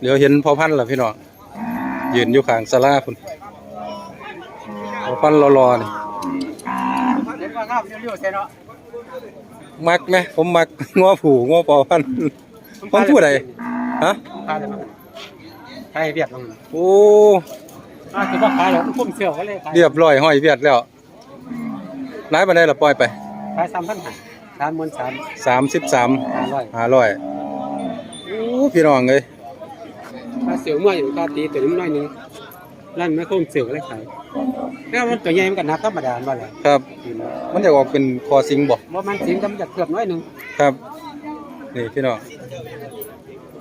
เดี๋ยวเห็นพอพันธุ์แล้วพี่น้องยืนอยู่ข้างศาลาพุ่นพอพันธุ์รอๆนี่เห็นว่าครับเรียวๆใช่เนาะมักไหมผมมักงัวผูงัวพอพันธุ์ผมพูดอะไรฮะขายได้มั้ยขายเวียดลงโอ้อ่าคือว่าขายแล้วพุ่มเสือก็เลยขายเรียบร้อยห้อยเวียดแล้วร้ายปานใดล่ะปล่อยไปขาย3,500 33 33 500 500โอ้พี่น้องเอ้ย ถ้าเสือเมื่ออยู่ก็ตีตัวนี้น้อยนึงนั่นไม่คุ้มเสือก็เลยขายแล้วมันตัวใหญ่มันก็นับธรรมดาบ่แหละครับ มันจะออกเป็นคอซิงบ่บ่มันสิงแต่มันจะเกือบน้อยนึงครับนี่พี่น้อง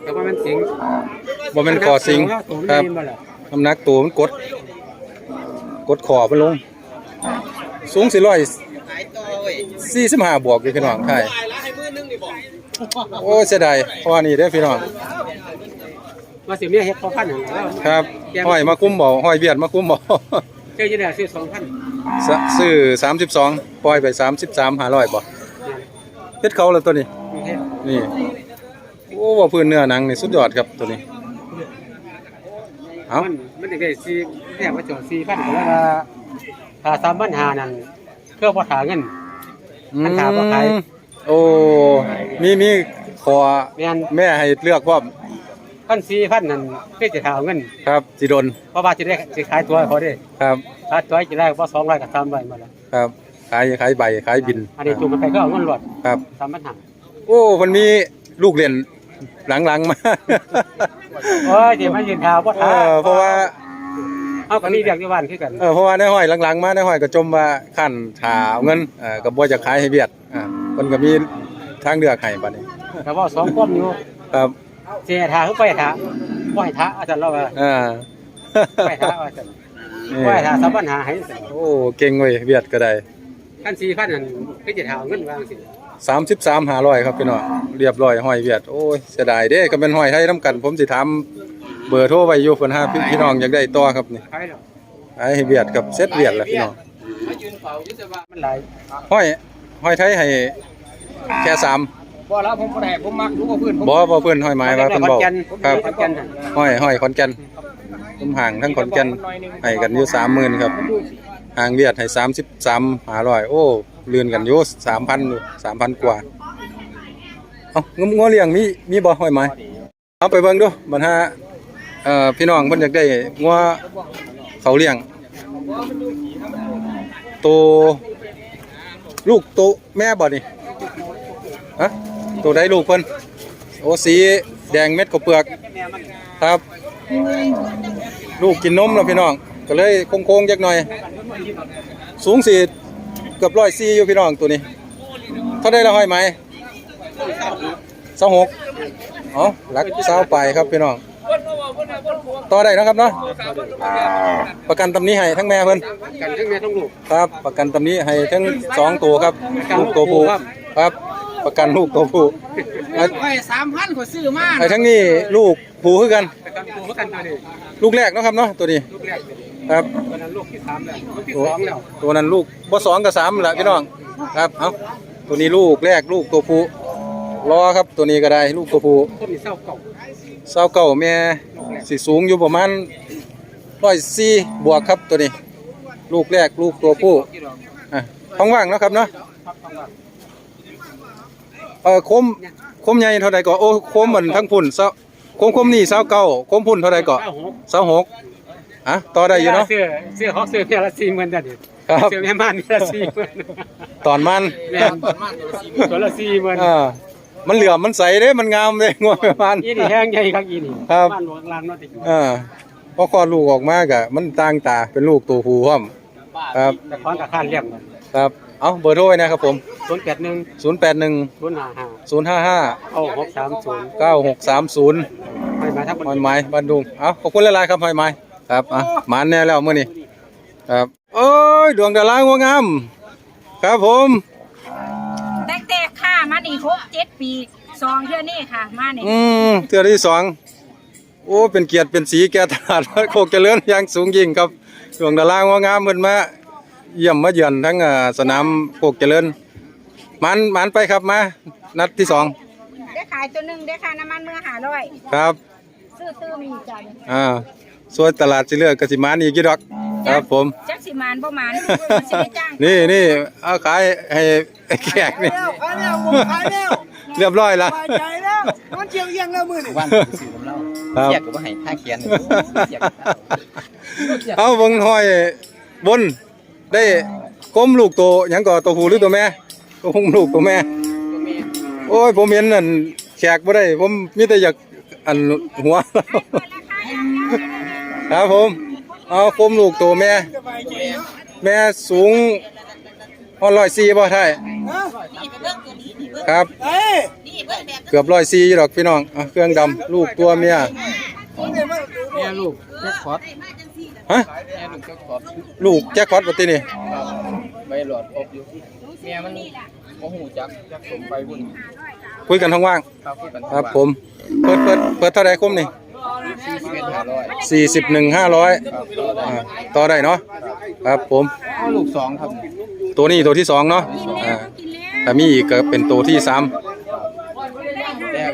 แต่ว่ามันสิงบ่แม่นคอซิงตัวคมัรับนบ่ล่ะน้ำหนักตัวมันกด กดขอมันลง สูงสี่ร้อยสี่สิบห้าบวกอยู่พี่น้องไทยโอ้เสียดายเพราะว่านี่เด้อพี่น้อง ว่าสิเมียเฮ็ดพอพันนั่นแหละครับห้อยมาคุ้มบ่ห้อยเบียดมาคุ้มบ่เจ้าจะได้ซื้อ2,000สซื้อสามสิบสองปล่อยไปสามสิบสามห้าร้อยบ่เฮ็ดเขาแล้วตัวนี้เฮ็ดนี่ โอ้ว่าพื้นเนื้อหนังนี่สุดยอดครับตัวนี้ เอ้า มันมันได้สี่แค่ว่าจอด4,000ก็แล้วว่าถ้า3,500นั่นเพื่อบ่หาเงิน มันถามว่าใคร โอ้ มีมีขอแม่น แม่ให้เลือกพร้อม พันสี่พันนั่นเพื่อจะหาเงินครับสิโดนเพราะว่าจะได้จะขายตัวให้เขาได้ครับขายตัวจะได้ว่าสองร้อยกับสามร้อยมาแล้วครับขายขายใบขายบินอันนี้จุ่มมันไปก็เอาเงินหลดครับสามพันห้าโอ้มันมีลูกเรียนหลังๆมาโอ้ยเดี๋ยวมันยืนเท้าว่าเอท้าอเพราะว่าเอาก็มีเรียกที่บ้านคือกันเออเพราะว่าในห้อยหลังๆมาในห้อยก็จมว่าขั้นถาเอาเงินเออก็บ่จะขายให้เบียดอ่ามันก็มีทางเลือกให้บัดนี้แต่ว่าสองก้มอยู่ครับ เสียท้าเขาไปท้าว่าให้ท้าอาจารย์เราว่าอ่าไปท้าอาจารย์นี่ว่าให้ท้าสามพันห้าให้โอ้เก่งเว้ยเบียดก็ได้พันสี่พันนั่นเพื่อจะหาเงินวางสิ33 500ครับพี่น้องเรียบร้อยห้อยเวียดโอ้ยเสียดายเด้ก็เป็นห้อยไทยนํกัน ผมสิถามเบอร์โทรไว้อยู่เพิ่นหาพี่พี่น้องอยากได้ต่อครับนี่ขายแล้วไอ้เวียดกับเซตเวียดแหละพี่น้องมายืนเฝ้าอยู่แต่ว่ามันหลายห้อยห้อยไทยให้แค่สาม บ่แล้วผมบ่ได้ผมมักรู้กับเพื่อนผมบ่บ่เพิ่นห้อยไม้ว่าเพิ่นบอกขอนแก่นครับขอนแก่นน่ะห้อยห้อยขอนแก่นผมห่างทั้งขอนแก่นให้กันอยู่30,000ครับห่างเวียดให้33 500โอ้ลื่นกันอยู่3,000อยู่3,000กว่าเอ้างมงัวเลี้ยงมีมีบ่ห้อยไม้เอาไปเบิ่งดูบัดหาเอ่อพี่น้องเพิ่นอยากได้งัวเขาเลี้ยงโตลูกโตแม่บ่นี่ฮะ ตัวใดลูกเพิ่นโอ้สีแดงเม็ดข้าวเปลือกครับ ลูกกินนมแล้วพี่น้อง ก็เลยโค้งๆจักหน่อย สูงสี่เกือบร้อยสี่อยู่พี่น้องตัวนี้เท่าได้ละห้อยไหมเศร้าหกอ๋อรักเศร้าไปครับพี่น้องต่อได้นะครับเนาะประกันตำนี้ให้ทั้งแม่เพิ่นกันทั้งแม่ทั้งลูกครับ ประกันตำนี้ให้ทั้งสองตัวครับลูกตัวผู้ครับครับ ประกันลูกตัวผู้ให้ไว้สามพันกว่าซื้อมาให้ทั้งนี้ลูกผู้คือกัน ประกันตัวประกันตัวนี้ลูกแรกเนาะครับเนาะตัวนี้ลูกแรกเลยครับตัวนั้นลูกที่สามแล้วลูกที่ตัวสองแล้วตัวนั้นลูกบ่สองกับสามแหละพี่น้องครับเอาตัวนี้ลูกแรกลูกตัวผู้รอครับตัวนี้ก็ได้ลูกตัวผู้ต้นนี้เศร้าเก่าเศร้าเก่าแม่สิสูงอยู่ประมาณร้อยสี่บวกครับตัวนี้ ลูกแรกลูกตัวผู้ที่ดอกอะท้องว่างเนาะครับเนาะ ครับต้องว่าเออคมคมใหญ่เท่าใดก็โอ้คมเหมือนทั้งพุ่นเศร้าคมคมนี่เศร้าเก่าคมพุ่นเท่าใดก็เก้าหกเศร้าหกอะต่อได้อยู่เนาะเสื้อเสื้อเขาเสื้อเพียละสี่หมื่นจ้ะดิครับเสื้อแม่ม่านนี่ละสี่หมื่นตอนมันแม่ตัวละสี่หมื่นอ่ามันเหลือมมันใสเด้มันงามเลยงวประมาณอีนี่แห้งใหญ่ครับอีนี่ครับบ้านหลวงลางเนาะติดอ่าพอคลอดลูกออกมากะมันต่างตาเป็นลูกตัวผู้พร้อมครับแต่ควานกับข้านเลี้ยงมันครับ เอาเบอร์โทรไว้นะครับผม ศูนย์แปดหนึ่ง081ศูนย์ห้าห้า055เอาหกสามศูนย์9630ให้มาทั้งหมหอยดไม้บ้านดุงเอาขอบคุณหลายๆครับหอยไม้ครับอะหมานแน่แล้วมื้อนี้ครับโอ้ยดวงดารางวงาม ครับผมแต่แต่ค่ะมานี่หกเจ็ดปีสองเท่านี้ค่ะมานี่อืมเทื่อที่สองโอ้เป็นเกียรติเป็นสีแก่ตลาดโคกเจริญอย่างสูงยิ่งครับดวงดารางวงามเพิ่นมาเยี่ยมมาเยือนทั้งอ่าสนามโคกเจริญ มันมันไปครับมา นัดที่สองได้ขายตัวหนึ่งได้ค่าน้ำมันเมื่อหาร้อยครับ ซื้อซื่อๆมีจันอ่าส่วนตลาดสิเลือกกสิมานอีกกี่ดอกครับผมจักสิมานบ่มานมันสิได้จ้างนี่นี่เอาขายให้แขกนี่แล้วขายแล้วผมขายแล้วเรียบร้อยแล้วสบายใจแล้วมันเชียงเอียงแล้วมือนี่วันสื่อผมเล่าครับเสียกก็บ่ให้ค่าเขียนเสียกเอาเบิ่งห้อยบนได้ก้มลูกโตหยังก่อตัวผู้หรือตัวแม่ ตัวผู้ลูกตัวแม่โอ้ยผมเห็นนั่นแขกบ่ได้ ผมมีแต่อยากอันหัว ครับผม เอาคมลูกตัวแม่สบายใจเนาะแม่สูงพอร้อยสี่บ่ไทยฮะครับ เอ้ยเกือบร้อยสี่ดอกพี่น้องอะเครื่องดำลูกตัวเมียผมเนี่ยมันดูแม่ลูกแจ็คพอตฮะแม่ลูกแจ็คพอตลูกแจ็คพอตปตินี่ ใบหลอดอบอยู่แม่มัน บ่ฮู้จักจักสมไปบุญคุยกันท้องว่าง ครับคุยกันครับผม เปิดเปิดเปิดเท่าไรคมนี่41 500สี่สิบหนึ่งห้าร้อยครับต่อได้ต่อได้เนาะครับผม เอาลูกสองครับตัวนี้ตัวที่สองเนาะอ่าแต่มีอีกก็เป็นตัวที่สามแรก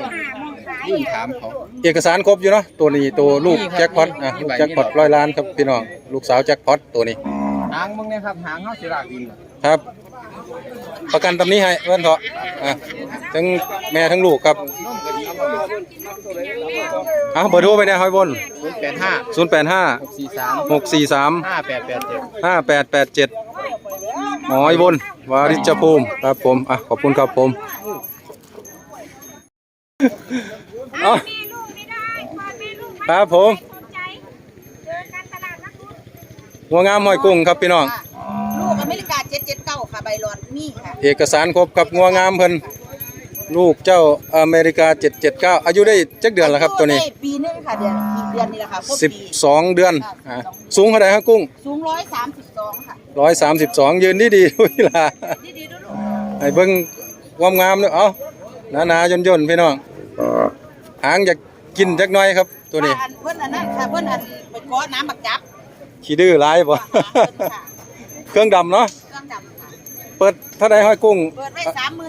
ยื่นถามเขา เอกสารครบอยู่เนาะตัวนี้ตัวลูกมีครับแจ็คพอตอะมีลูกใบแจ็คพอตมีดอกร้อยล้านครับพี่น้องลูกสาวแจ็คพอตตัวนี้หางมึงเนี่ยครับหางเฮาสิรากดินครับ ประกันตำนี้ให้เพื่อนเถอะอะทั้งแม่ทั้งลูกครับนมก็ดีครับเอาเบอร์โทรไปเนี่ยหอยบน085ศูนย์แปดห้า643หกสี่สาม5887ห้าแปดแปดเจ็ดหอยบนวาริชภูมิครับผมอะขอบคุณครับผมเอาแม่ลูกไม่ได้พอแม่ลูกครับผม สนใจเจอกันตลาดนัดพุธหัวงามหอยกุ้งครับพี่น้อง ลูกอเมริกา779ค่ะ ใบ หลอดมีค่ะเอกสารครบกับงัวงามเพิ่นลูกเจ้าอเมริกา 779 อายุได้จักเดือนแล้วครับตัวนี้ ได้ปีหนึงค่ะเดือนอีกเดือนนี้แหละค่ะครบปี 12 เดือนอะสูงเท่าไหร่ครับกุ้ง สูง132ค่ะ 132 ยืนดีดีๆด้วยล่ะดีๆด้วยลูกให้เบิ่งความงามเนาะเอาหนาๆย่นๆพี่น้องหางอยากกินจักหน่อยครับ ตัวนี้ว่าอันเพิ่นอันนั้นค่ะเพิ่นอันไปขอน้ำบักจับขี้ดื้อหลายบ่ ค่ะเพิ่นค่ะเครื่องดำเนาะ เครื่องดำค่ะเปิดเท่าใดห้อยกุ้งเปิดไว้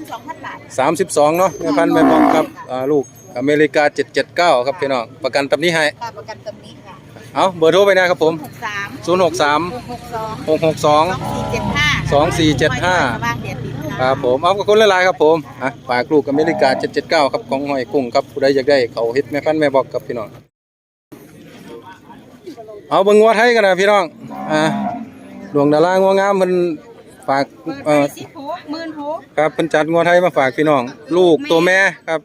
32,000บาท32เนาะแม่พันธุ์แม่บอกครับอ่าลูกอเมริกา779ครับพี่น้องประกันตำนี้ให้ ค่ะประกันตำนี้ค่ะเอาเบอร์โทรไปนะครับผม63 063 662 662 2475 2475บ้างเดียดดินคค่ะรับผมเอาขอบคุณหลายๆครับผมอะฝากลูกอเมริกา779ครับของหอยกุ้งครับผู้ใดอยากได้เขาเฮ็ดแม่พันธุ์แม่บอกกับพี่น้องเอาเบิ่งงัวไทยกันนะพี่น้องอ่าดวงดารางัวงามเพิ่น ฝากเปิดเอ่ไปอสิบหกหมื่นหกครับเพิ่นจัดงัวไทยมาฝากพี่น้อง ลูกตัวแม่ครับ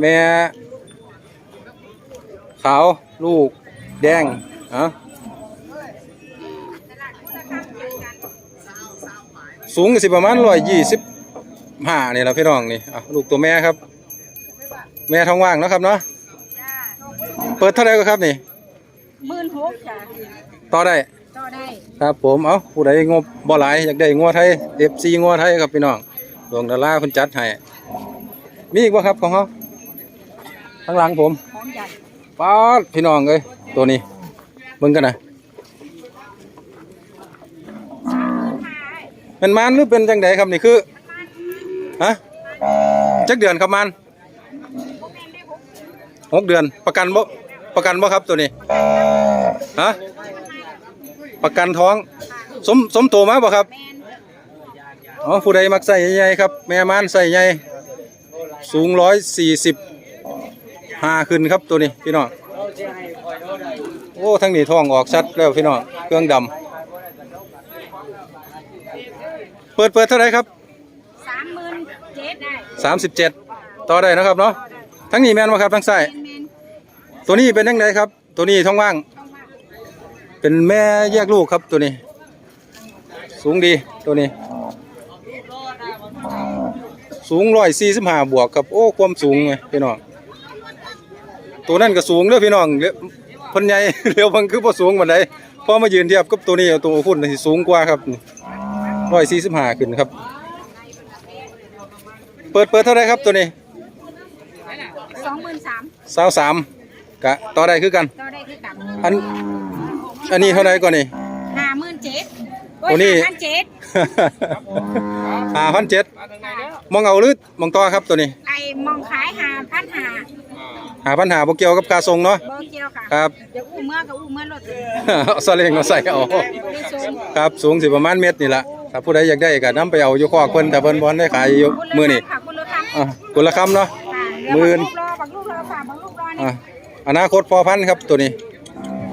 แม่ ขาวลูกแดงอะสูงก็สิประมาณ125นี่แหละพี่น้องนี่อะลูกตัวแม่ครับ แม่ท้องว่างเนาะครับเนาะเปิดเท่าไหร่ก็ครับนี่หมื่นหกจ้ะต่อได้ต่อได้ ครับผมเอาผู้ใดงบบ่หลายอยากได้งัวไทย FC งัวไทยครับพี่น้องดวงดาราเพิ่นจัดให้มีอีกบ่ครับของเฮาข้างหลังผมป๊าดพี่น้องเอ้ยตัวนี้เบิ่งกันนะเป็นมานหรือเป็นจังไดครับนี่คือฮะจักเดือนครับมันหกเดือนประกันบ่ประกันบ่ครับตัวนี้ฮะ ประกันท้อง สมสมโตมาบ่ครับอ๋อผู้ใดมักใส่ใหญ่ๆครับ แม่ม่านใส่ใหญ่สูงร้อยสี่สิบห้าขึ้นครับตัวนี้พี่น้องโอ้ทั้งนี้ท้องออกชัดแล้วพี่น้องเครื่องดำเปิดเปิดเท่าไหรครับสามหมื่นเจ็ดได้สามสิบเจ็ดต่อได้นะครับเนาะทั้งนี้แม่นบ่ครับทั้งใส่เป็นเมนตัวนี้เป็นยังไงครับ ตัวนี้ท้องว่างต้องว่า เป็นแม่แยกลูกครับตัวนี้ สูงดีตัวนี้ สูงร้อยสี่สิบห้าบวกครับโอ้ความสูงไงพี่น้องตัวนั้นก็สูงเด้อพี่น้องเลี้ยวเพันใหญ่เรียวมันคือพอสูงบันไดพอมายืนเทียบกับตัวนี้เอาตัวคุณสิสูงกว่าครับร้อยสี่สิบห้าขึ้นครับ เปิดเปิดเท่าไรครับตัวนี้สองหมื่นสามสาวสามกะต่อได้คือกัน ต่อได้คือกันอัน อันนี้เท่าไรก่อนนี่ ห้าหมื่นเจ็ดตัวนี้พันเจ็ดห้าพันเจ็ดมองเอาหรือมองต่อครับตัวนี้ไอ้มองขายหาพันหาหาปัญหาบ่เกี่ยวกับค่าส่งเนาะ บ่เกี่ยวค่ะครับ เดี๋ยวอู้เมื่อก็อู้เมื่อรถเลยเอาซาเล้งมาใส่เอาได้ส่งครับสูงสิประมาณเมตรนี่ล่ะถ้าผู้ใดอยากได้ก็นํไปเอาอยู่คอกเพิ่นแต่เพิ่นบ่ได้ขายอยู่มื้อนี้ค่ะคุณรถทำอะกุละคำเนาะ ค่ะหมื่นรอบักลูกรอฝากบักลูกรอนี่อะอนาคตพอพันธุ์ครับตัวนี้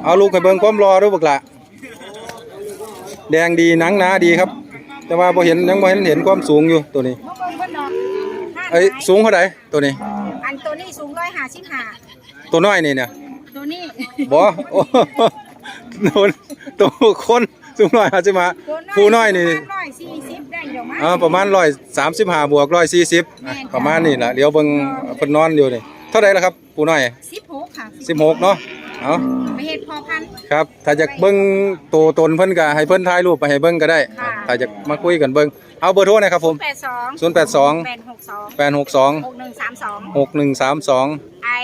เอาลูกให้เบิ่งความรอดูบักละแดงดีหนังหนาดีครับ แต่ว่าบ่เห็นยังบ่เห็นเห็นความสูงอยู่ตัวนี้บ่เบิ่งเพิ่นดอกห้าเอ้ยสูงเท่าใดตัวนี้ อันตัวนี้สูงร้อยห้าสิบห้าตัวน้อยนี่เนี่ยตัวนี้บ่โอ้ตัวตัวคนสูงน้อยอาจจะมาผู้น้อยนี่ร้อยสี่สิบได้อยู่มั้ยอ่าประมาณ135บวก140อะประมาณนี้ล่ะเดี๋ยวเบิ่งเพิ่นนอนอยู่นี่เท่าใดล่ะครับผู้น้อยสิบหกค่ะ16เนาะ เอาไปเฮ็ดพอพันธุ์ครับ ถ้าอยากเบิ่งตัวตนเพิ่นก็ให้เพิ่นถ่ายรูปไปให้เบิ่งก็ได้ ค่ะ ถ้าอยากมาคุยกันเบิ่งเอาเบอร์โทรหนะครับผมแปดสอง082แปดหกสอง862หกหนึ่งสามสอง6132ไอ้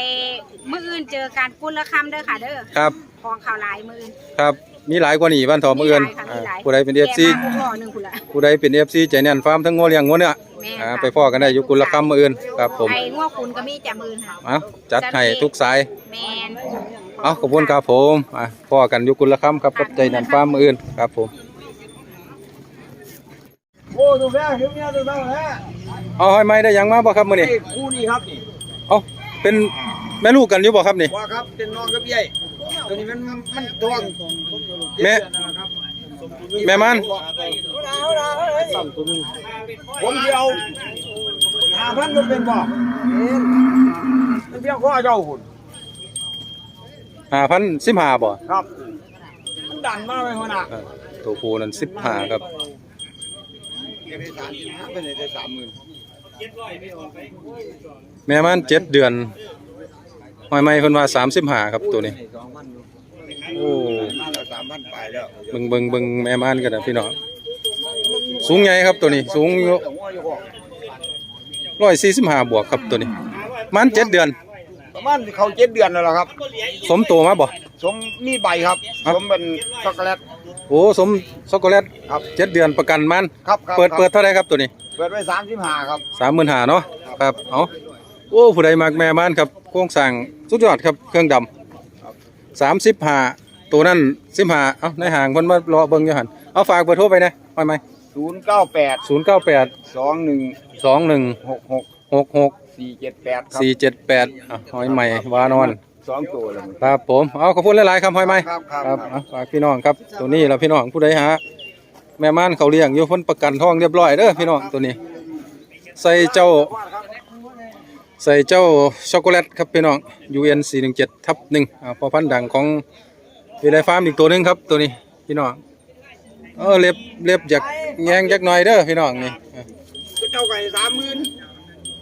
มื้ออื่นเจอกันกุลคำเด้อค่ะเด้อครับของข่าวหลายมื้ออื่น ครับ มีหลายกว่านี้บ้านทอมเอื้อนมีหลายค่ะมีหลาย ผู้ใดเป็น FC แกมาผู้พ่อหนึ่งคุณละ ผู้ใดเป็น FC ใจแน่นฟาร์มทั้งงัวเลี้ยงงัวเนื้อแม่อ่าค่ะไปพ้อกันได้อยู่กุลคำมื้ออื่นครับผมไอ้ง้อคุณก็มีแต่มือค่ะ เอาจัดให้ทุกสาย แมน เอาขอบคุณครับผมอะพ้อกันอยู่กุลคำครับกับใจแน่นฟาร์มมื้ออื่นครับผมโอ้ดูแม่เดี๋ยวเมียดูแม่แม่เอาให้ไม้ได้หยังมาบ่ครับมื้อนี้นี่คู่นี้ครับนี่เอาเป็นแม่ลูกกันอยู่บ่ครับนี่ว่าครับเป็นน้องกับใหญ่ตัวนี้มันมันทวงแม่แม่มันผมเดียวหาพันมันเป็นบ่มันเบี้ยข้อเจ้าหุ่น 5,015บ่ครับมันดันมากเลยคนน่ะเออตัวผู้นั้น15ครับเป็นได้สามหมื่นแม่มันเจ็ดเดือนหอยไม้เพิ่นว่า35ครับตัวนี้สองพันอยู่โอ้มาแล้วสามพันไปแล้วเบิ่งเบิ่งเบิ่งแม่ม่านกันนะพี่น้องสูงใหญ่ครับตัวนี้สูงอยู่แต่ว่าอยู่บ่ร้อยสี่สิบห้าบวกครับตัวนี้มันเจ็ดเดือน ประมาณเขาเจ็ดเดือนแล้วล่ะครับ สมโตมาบ่สมมีใบครับครับ สมเป็นช็อกโกแลต โอ้สมช็อกโกแลตครับเจ็ดเดือนประกันมันครับครับเปิดครับ เปิดเท่าไหรครับตัวนี้เปิดไว้สามสิบห้าครับ สามหมื่นห้าเนาะครับเอาโอ้ผู้ใดมักแม่ม่านครับโครงสร้างสุดยอดครับเครื่องดำสามสิบห้าตัวนั้นสิบห้าเอาในห่างเพิ่นมารอเบิ่งอยู่หันเอาฝากเบอร์โทรไปนะไปไหมศูนย์เก้าแปดศูนย์เก้าแปดสองหนึ่งสองหนึ่งหกหกหกหก สี่เจ็ดแปดครับสี่เจ็ดแปดหอยใหม่วานอน สองตัวเลย ครับผมเอาขอบคุณหลายๆครับหอยไหมครับครับครับ เอาฝากพี่น้องครับตัวนี้เราพี่น้องผู้ใดหาแม่ม่านเขาเลี้ยงอยู่เพ้นประกันทองเรียบร้อยเด้อพี่น้องตัวนี้ ใส่เจ้า ใส่เจ้าช็อกโกแลตครับพี่น้อง UN 417ทับหนึ่งอ่าพอพันธุ์ดังของวิไลฟาร์มอีกตัวหนึงครับตัวนี้พี่น้องเออเล็บเล็บจากแยงจากหน่อยเด้อพี่น้องนี่อะเจ้าไก่สามหมื่น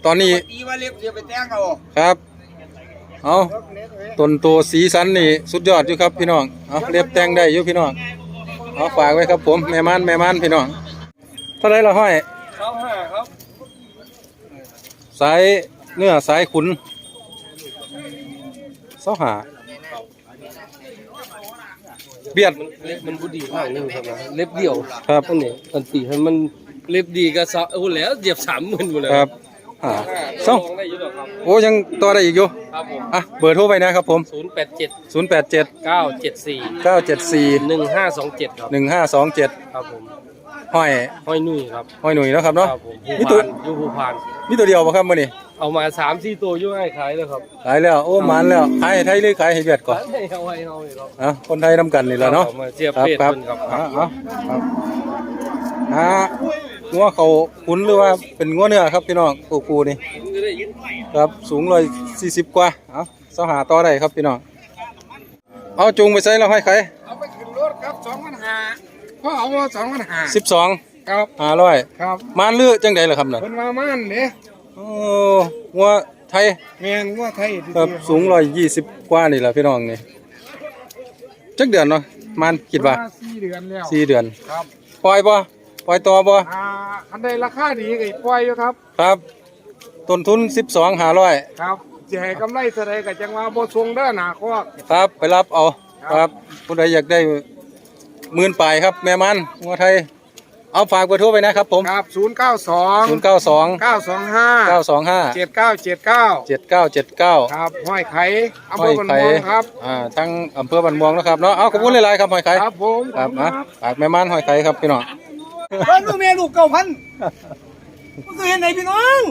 ตอนนี้ตีว่าเล็บเสียไปแต้งเอาครับ เอาต้นตัวสีสันนี่สุดยอดอยู่ครับพี่น้องเอาเล็บแต่งได้อยู่พี่น้องเอาฝากไว้ครับผมแม่ม่านแม่ม่านพี่น้องเท่าไรละห้อยเขาห้าครับสายเนื้อสายขุนเสาหาเบียดเล็บมันบุดีข้างหนึงครับนะเล็บเดียวครับอันนี้อันตีให้มันเล็บดีก็ซะโอ้แล้วเหยียบสามหมื่นหมดเลยครับ หาเสาลองได้อยู่หรอกครับ โอ้ยังต่อได้อีกอยู่ครับผมอะเบอร์โทรไปนะครับผม ศูนย์แปดเจ็ด087 เก้าเจ็ดสี่974 หนึ่งห้าสองเจ็ดครับ1527ครับผมห้อยห้อยนุ่ยครับห้อยหนุ่ยเนาะครับเนาะครับผมผู้มีตัวพานอยู่ผู้พาน มีตัวเดียวป่ะครับมื้อนี้เอามาสามสี่ตัวยุ่งให้ขายเลยครับขายแล้วโอ้หมันแล้วขายให้ไทยหรือขายให้เวียดก่อนให้เอาไว้เอาไว้ครับ อะคนไทยนำกันนี่แหละเนาะอมเสียบครับเพศครับเพิ่นครับ อะเอาครับอ่า งัวเขาขุนหรือว่าเป็นงัวเนื้อครับพี่น้องปูปูนี่ครับสูงร้อยสี่สิบกว่าเอาเสาหาต่อได้ครับพี่น้องเอาจูงไปใส่แล้วให้ใครเอาไปขึ้นรถครับสองพันห้าพ่อเอาสองพันห้าสิบสองครับห้าร้อยครับมานเลือจังใดล่ะครับน่ะเพิ่นมาม่านเด้โอ้งัวไทยแม่นว่าไทยครับสูงร้อยยี่สิบกว่านี่แหละพี่น้องนี่จักเดือนเนาะมานคิดว่าสี่เดือนแล้วสี่เดือนครับปล่อยบ่ป ล่อยต่อบ่อ่าอันใดราคาดีก็ปล่อยอยู่ครับ ครับ ต้นทุน 12 500ครับจะให้กำไรเท่าใดก็จังว่าบ่ทรงเด้อหนาคอกครับ ไปรับเอา ครับผู้ใดอยากได้หมื่นปลายครับ แม่มันงัวไทย เอาฝากเบอร์โทรไปนะครับผม ครับศูนย์เก้าสอง0 9 2เก้าสองห้า9 2 5เจ็ดเก้าเจ็ดเก้า7 9 7 9 ครับห้อยไข่อำเภห้ออยบันไข่ม่วงครับ อ่าทั้งอำเภอบันม่วงนะครับเนาะ เอาขอบคุณหลายๆครับห้อยไข่ครับผม ครับอะฝากแม่ม่านห้อยไข่ครับพี่น้อง เพิ่นดูเมลูกเก้าพันมันคือเห็นไหนพี่น้อง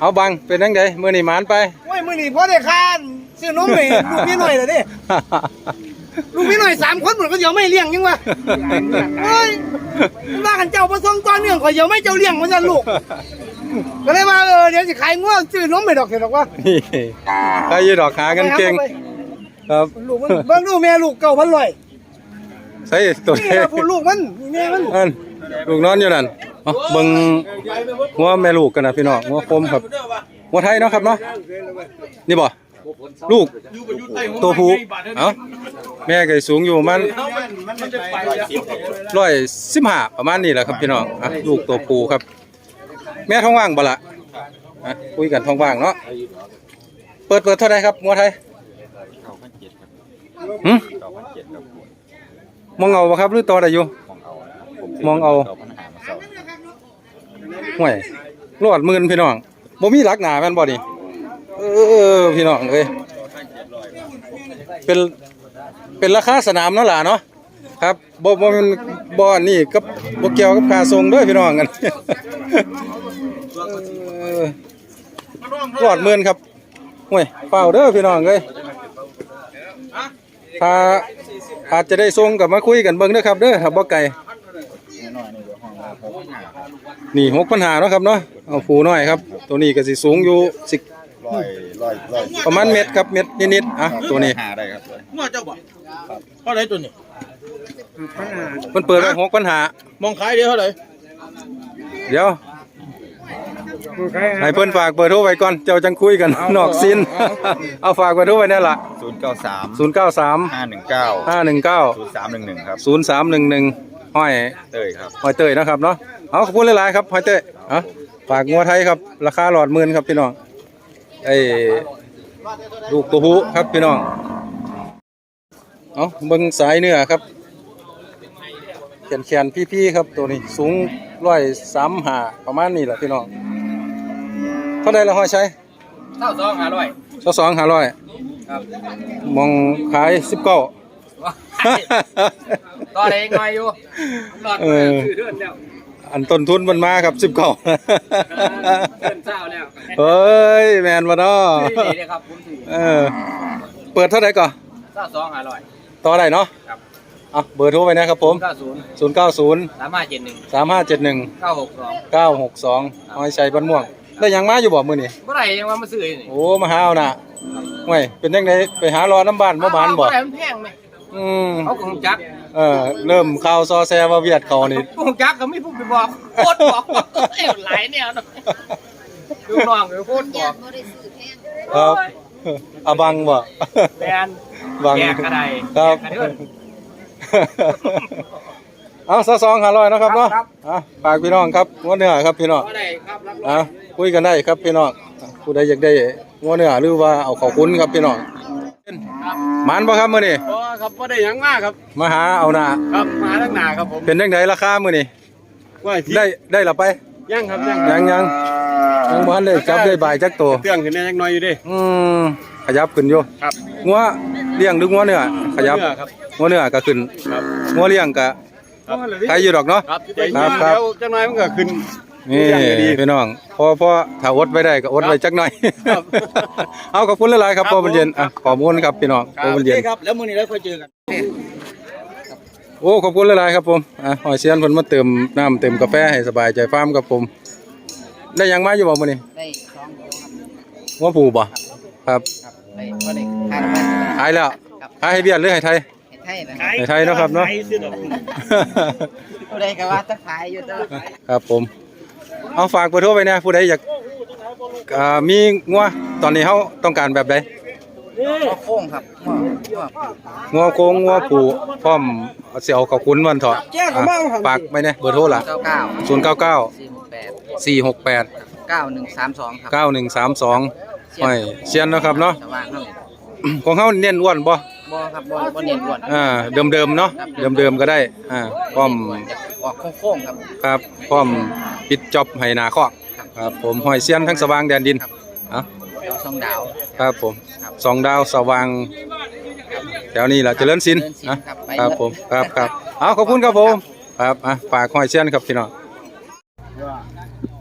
เอาบังเป็นยังไงมื้อนี้หมานไปโอ้ยมื้อนี้พอได้ค่าซื้อนมให้ลูกพี่หน่อยเลยเด้ลูกพี่หน่อยสามคนเหมือนก็เดี๋ยวไม่เลี้ยงยังวะเฮ้ยมันว่ากันเจ้าประสงค์ตอนเนื่องข่อยเดี๋ยวไม่เจ้าเลี้ยงมันจะลูกก็เลยว่าเออเดี๋ยวสิขายงัวซื้อนมให้ดอกเถอะดอกว่านี่ใครอยืดดอกหากันเก่งครับลูกมันเบิ่งดูแม่ลูกเก่าพันลอย ใส่ตัวนี่เท่นะพูดลูกมันนี่แม่มันอันลูกนอนอยู่นั่นเอาเบิ่งหัวแม่ลูกกันนะพี่น้องหัวคมครับหัวไทยเนาะครับเนาะนี่บ่ลูกตัวผู้เอ้าแม่ก็สูงอยู่ประมันร้อยสิบห้าประมาณนี้แหละครับพี่น้องอะลูกตัวผู้ครับ แม่ท้องว่างบ่ละอะคุยกันท้องว่างเนาะเปิดเปิดเท่าไหรครับหัวไทยหื มมองเอาบ่ครับหรือต่อได้อยู่ มองเอาห่วยรอดหมื่นพี่น้องบ่มีหลักหนาแม่นบ่นี่เออพี่น้องเอ้ยเป็นเป็นราคาสนามเนาะล่ะเนาะครับบ่บ่แมันบ่อันนี่กับบ่เกี่ยวกับค่าส่งเด้อพี่น้องกันเออรอดหมื่นครับห่วยเปล่าเด้อพี่น้องเอ้ย ถ้าอาจจะได้ส่งกับมาคุยกันเบิ่งเด้อครับเด้อถ้าบ่ไกลนี่หกปัญหาเนาะครับเนาะเอาผูน้อยครับ ตัวนี้ก็สิสูงอยู่สิร้อยร้อยร้อยประมาณเม็ดครับเม็ดนิดๆอะตัวนี้หาได้ครับมาเจ้าบ่เท่าไหรตัวนี้มันเปิดไว้หกปัญหามองขายเดียวเท่าไหรเดี๋ยว ให้เพิ่นฝากเบอร์โทรไว้ก่อน เจ้าจังคุยกัน นอกซิน เอาฝากเบอร์โทรไว้นั่นล่ะศูนย์เก้าสาม093 ห้าหนึ่งเก้า519ศูนย์สามหนึ่งหนึ่งครับ0311ห้อยเต้ยครับหอยเตยนะครับเนาะ เอาขอบคุณหลายๆครับหอยเตยเอาฝากงัวไทยครับ ราคาหลอดหมื่นครับพี่น้อง ไอ้ลูกตัวผู้ครับพี่น้อง เอาเบิ่งสายเนื้อครับ แขนแขนๆพี่ๆครับตัวนี้สูงร้อยสามหาประมาณนี้แหละพี่น้อง เท่าไดละห้อยใช้เท่าสองห้าร้อยสองสองห้าร้อยครับมองขายสิบเก้าต่อได้อีกหน่อยอยู่หลอดเออซื้อเดือนแล้วอันต้นทุนมันมาครับสิบเก้าเดือนเช้าแล้วเฮ้ยแมนมาเนาะซื้อดีเลยครับผมถือเออเปิดเท่าไหร่ก่อนเท่าสองห้าร้อยต่อได้เนาะครับอะเบอร์โทรไปนะครับผมเก้าศูนย์090สามห้าเจ็ดหนึ่ง3571เก้าหกสอง962อ้อยชัยบ้านม่วง ได้หยังมาอยู่บ่มื้อนี้เมื่อไหร่ยังว่ามาซื้ออีกนี่โอ้มาหาเอาน่ะห่วยเป็นจังไดไปหารอน้ำบ้านบ่บานบ่เมื่อไหร่มันแพงไหมอืมเขาคงจักเออเริ่มข่าวซอแซว่าเวียดเขานี่คงจักก็ไม่พูดไปบอกโคตรบอกเอ้ยหลายแนวเนาะดูน้องเลยโคตรบอกบ่ได้ซื้อแพงครับอะบังบ่แบนบังแยกอะไรครับแยกกัน เด้อเอาซะสองห้าร้อยเนาะครับเนาะอะฝากพี่น้องครับงวดเนื้อครับพี่น้องก็ได้ครับรับรองอะคุยกันได้ครับพี่น้องผู้ใดอยากได้งัวเนื้อหรือว่าเอาเขอคุ้นครับพี่น้องหมันบ่ครับมื้อนี้อ๋อครับบ่ได้หยังมากครับมาหาเอาหน้าครับมาตั้งหนาครับผมเป็นจังไดราคามื้อนี้ว่าที่ได้ได้ละไปยังครับยังยังยังยังบ่ทันได้จับได้บายจักตัวเตือนขึ้นแน่ยังน้อยอยู่เดิอืมขยับขึ้นอยู่ครับงัวเลี้ยงหรืองัวเนื้อขยับเนื้อครับงัวเนื้อก็ขึ้นครับงัวเลี้ยงก็ครับ ใครอยู่ดอกเนาะ ครับครับครับเดี๋ยวจังน้อยมันก็ขึ้น นี่อย่างดีพี่น้องพอพอถ้าอดไว้ได้ก็อดไว้จักหน่อย ครับเอาขอบคุณหลายๆครับครับพอมันเย็นอะขอบคุณครับพี่น้องพอมันเย็น ครับ แล้วมื้อนี้เราค่อยเจอกัน โอ้ขอบคุณหลายๆครับผมอะหอยเชียนเพิ่นมาเติมน้ำเติมกาแฟให้สบายใจฟาร์มครับผม ได้หยังมาอยู่บ่มื้อนี้ได้สองโลครับงัวผูบ่ครับ ครับได้บ่ได้ขายน้ำมัน ขายแล้วขายให้เบียดหรือให้ไทย เฮ็ดให้นะครับให้ไทยเนาะครับเนาะผู้ใดก็ว่าจะขายอยู่เด้อครับผม เอาฝากเบอร์โทรไปนะผู้ใดอยากอ่ามีงัวตอนนี้เฮาต้องการแบบใดก็โค้งครับหัวหัวงัวโคงงัวผูพร้อมสิเอาเข้าคุ้นวันเถาะอะฝากไปนะเบอร์โทรล่ะเก้า099เก้าสี่หกแปด468 เก้าหนึ่งสามสองครับ9132ห้อยเชียนเนาะครับเนาะ สว่างเท่านี้ของเฮาเน้นอ้วนบ่บ่ครับบ่บ่เน้นอ้วนอ่าเดิมๆเนาะเดิมๆก็ได้อ่าพร้อมออกโค้งๆครับ ครับพร้อมปิดจ็อบให้หนาคอกครับผมห้อยเซียนทั้งสว่างแดนดินเอะดาวสองดาวครับผมครับสองดาวสว่างแถวนี้แหละเจริญศิลป์เดินสินะครับไปครับผมครับครับเอาขอบคุณครับผมครับอะฝากห้อยเซียนครับพี่น้อง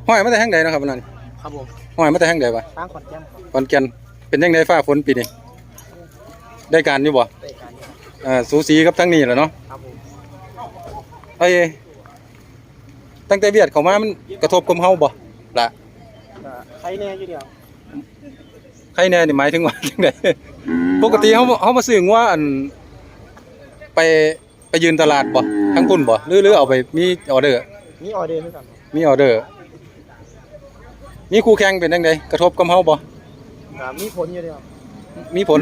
ห้อยมาแต่แห่งใดเนาะครับวันนั้นครับผมห้อยมาแต่แห่งใดวะตั้งขอนแก่นครับขอนแก่นเป็นยังไงฟ้าฝนปีนี้ ได้การอยู่บ่ได้การอ่าสูสีกับทั้งนี้แหละเนาะครับผมไอ้ตั้งแต่เวียดเข้ามามันกระทบกับเฮาบ่ล่ะก็ใครแน่อยู่เดียวใครแน่นี่หมายถึงว่าจังไดปกติเฮาเฮามาซื้องัวอัน ไปไปยืนตลาดบ่ทั้งพุ่นบ่หรือหรือเอาไปมีออเดอร์ มีออเดอร์ด้วยกันครับมีออเดอร์ มีคู่แข่งเป็นจังไดกระทบกับเฮาบ่ก็มีผลอยู่เดียว มีผล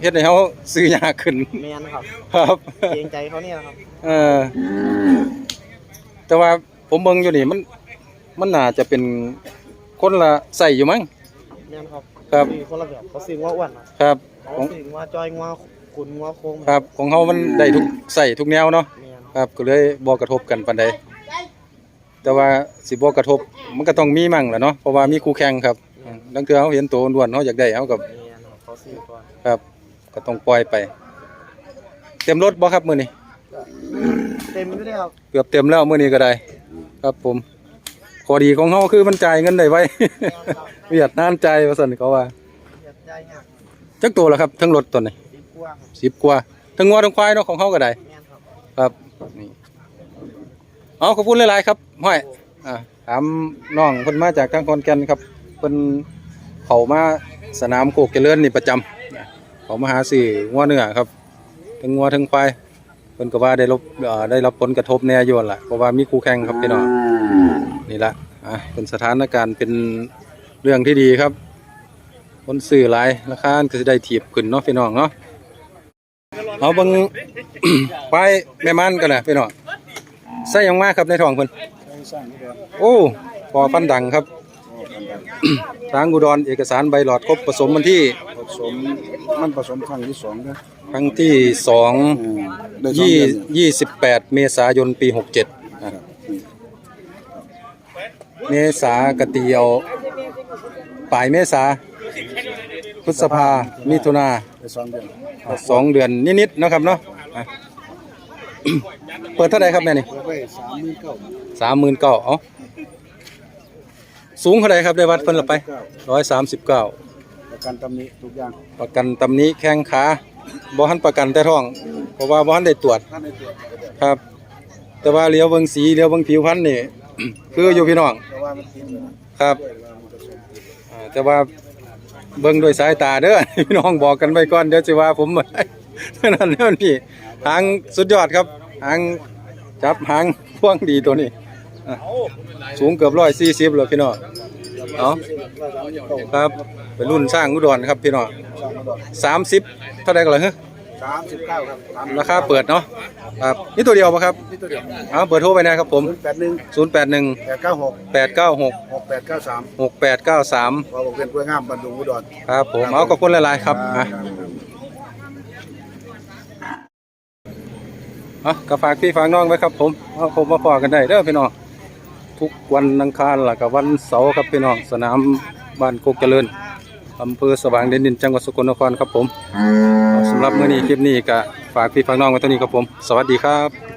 เฮ็ดให้เฮาซื้อยากขึ้น แมนครับครับ เกรงใจเขาเนี่ยครับเออ แต่ว่าผมเบิ่งอยู่นี่มัน มันน่าจะเป็นคนละใส่อยู่มั้ง แมนครับครับซื้อคนละแบบเขาซื้องัวอ้วนครับครับ เขาของ ซื้องัวจอยงัวขุนงัวโค้งครับของเฮามันได้ทุกใส่ทุกแนวเนาะ แมนครับก็เลยบ่กระทบกันปานใดแต่ว่าสิบ่กระทบมันก็ต้องมีมั่งแหละเนาะเพราะว่ามีคู่แข่งครับดังเทื่อเฮาเห็นตัวอ้วนๆเฮาอยากได้เฮาก็แมนครับเขา ซื้อก่อนครับ ก็ต้องปล่อยไป เต็มรถบ่ครับมื้อนี้เต็มอยู่เดียวครับเกือบเต็มแล้วมื้อนี้ก็ได้ ครับผมข้อดีของเฮาคือมันจ่ายเงินได้ไว เวียดนานใจว่าซั่นเขาว่าอยากได้ยากจักตัวแล้วครับทั้งรถตัวนี้ดีกว่าครับ10กว่าทั้งงัวทั้งควายเนาะของเฮาก็ได้ แมนครับ ครับนี่เอาขอบคุณหลาย ๆ ครับห้อยอ่าถามน้องเพิ่นมาจากทางขอนแก่นครับเพิ่นเข้ามา สนามโคกเจริญนี่ประจำเขามหาซื้องัวเนื้อครับทั้งงัวทั้งควายเพิ่นก็ว่าได้รับได้รับผลกระทบแน่ยู่นั่นล่ะเพราะว่ามีคู่แข่งครับพี่น้องนี่ละอะเป็นสถานการณ์เป็นเรื่องที่ดีครับคนซื้อหลายราคาก็สิได้ถีบขึ้นเนาะพี่น้องเนาะเอาเบิ่งไปแม่มันกันนะพี่น้องใส่ยังมากครับในท้องเพิ่นโอ้พอฟันดังครับ ทางอุดรเอกสารใบหลอดครบผสมวันที่ผสมมันผสมครั้งที่สองนะครั้งที่สองได้สองยี่เดือนยี่สิบแปดเมษายนปีหกเจ็ดเมษากตีเอาปลายเมษาพฤษภามิถุนา ได้สองเดือนสองเดือนนิดๆเนาะครับเนาะอะ เปิดเท่าไหร่ครับแม่นี่ เปิดไว้สามหมื่นเก้าสามหมื่นเก้าเอา สูงเท่าไหร่ครับได้วัดเพิ่นละไปร้อยสามสิบเก้าประกันตำหนิทุกอย่างประกันตำหนี้แข้งขาบ่หันประกันแต่ท้อง เพราะว่าบ่หันได้ตรวจท่านในตัวครับ แต่ว่าเลี้ยวเบิ่งสีเลี้ยวเบิ่งผิวพรรณนี่คืออยู่พี่น้องเพราะว่ามันทิ้งเลยครับด้วยว่ามันผสมอ่าแต่ว่าเบิ่งด้วยสายตาเด้อพี่น้องบอกกันไว้ก่อนเดี๋ยวสิว่าผมบ่ได้เท่านั้นเท่านี้หางสุดยอดครับหางจับหางพ่วงดีตัวนี้ อะสูงเกือบ140แล้วพี่น้องเนาะครับเป็นรุ่นสร้างอุดรครับพี่น้อง30เท่าใดก็ล่ะฮะสามสิบเก้าครับสามราคาเปิดเนาะครับนี่ตัวเดียวป่ะครับนี่ตัวเดียวเอาเบอร์โทรไปนะครับผมศูนย์แปดหนึ่ง081แปดเก้าหก896หกแปดเก้าสาม6893พอผมเป็นกล้วยงามบรรดุงอุดรครับผมเอาขอบคุณหลายๆครับอะอะก็ฝากพี่ฝากน้องไว้ครับผมเอาผมมาพอกันได้เด้อพี่น้อง ทุกวันอังคารล่ะกับวันเสาร์ครับพี่น้องสนามบ้านโคกเจริญอำเภอสว่างเด่นดินจังหวัดสกลนครครับผมสำหรับเมื่อนี้คลิปนี้ก็ฝากพี่ฝากน้องไว้เท่านี้ครับผม สวัสดีครับ